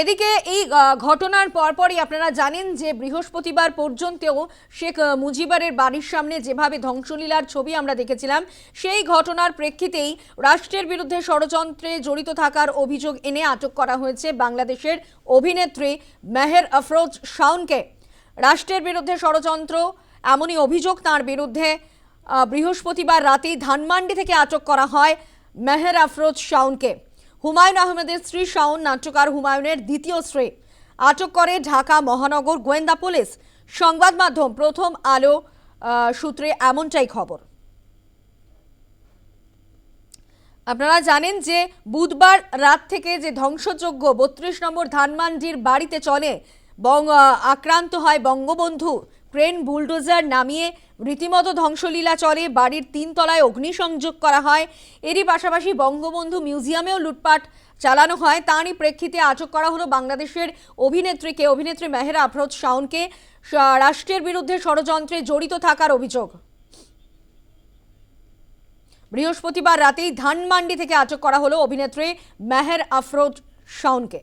এদিকে এই ঘটনার পরপরই আপনারা জানেন যে বৃহস্পতিবার পর্যন্তও শেখ মুজিবরের বাড়ির সামনে যেভাবে ধ্বংসলীলার ছবি আমরা দেখেছিলাম, সেই ঘটনার প্রেক্ষিতেই রাষ্ট্রের বিরুদ্ধে ষড়যন্ত্রে জড়িত থাকার অভিযোগ এনে আটক করা হয়েছে বাংলাদেশের অভিনেত্রী মেহের আফরোজ শাওনকে। রাষ্ট্রের বিরুদ্ধে ষড়যন্ত্র, এমনই অভিযোগ তার বিরুদ্ধে বৃহস্পতিবার রাতেই ধানমান্ডি থেকে আটক করা হয় মেহের আফরোজ শাওনকে। হুমায়ুন আহমেদের স্ত্রী শাওন নাট্যকার হুমায়ুনের দ্বিতীয় স্ত্রী। আটক করে ঢাকা মহানগর গোয়েন্দা পুলিশ। সংবাদ মাধ্যম প্রথম আলো সূত্রে এমনটাই খবর। আপনারা জানেন যে বুধবার রাত থেকে যে ধ্বংসযোগ্য বত্রিশ নম্বর ধানমান্ডির বাড়িতে চলে, বং আক্রান্ত হয় বঙ্গবন্ধু। ক্রেন বুলডোজার নামিয়ে রীতিমতো ধ্বংসলীলা চলে, বাড়ির তিনতলায় অগ্নিসংযোগ করা হয়। এরই পাশাপাশি বঙ্গবন্ধু মিউজিয়ামেও লুটপাট চালানো হয়। তারই প্রেক্ষিতে আটক করা হলো বাংলাদেশের অভিনেত্রীকে। অভিনেত্রী মেহেরা আফরোজ শাওনকে রাষ্ট্রের বিরুদ্ধে ষড়যন্ত্রে জড়িত থাকার অভিযোগ। বৃহস্পতিবার রাতেই ধানমান্ডি থেকে আটক করা হলো অভিনেত্রী মেহের আফরোজ শাওনকে।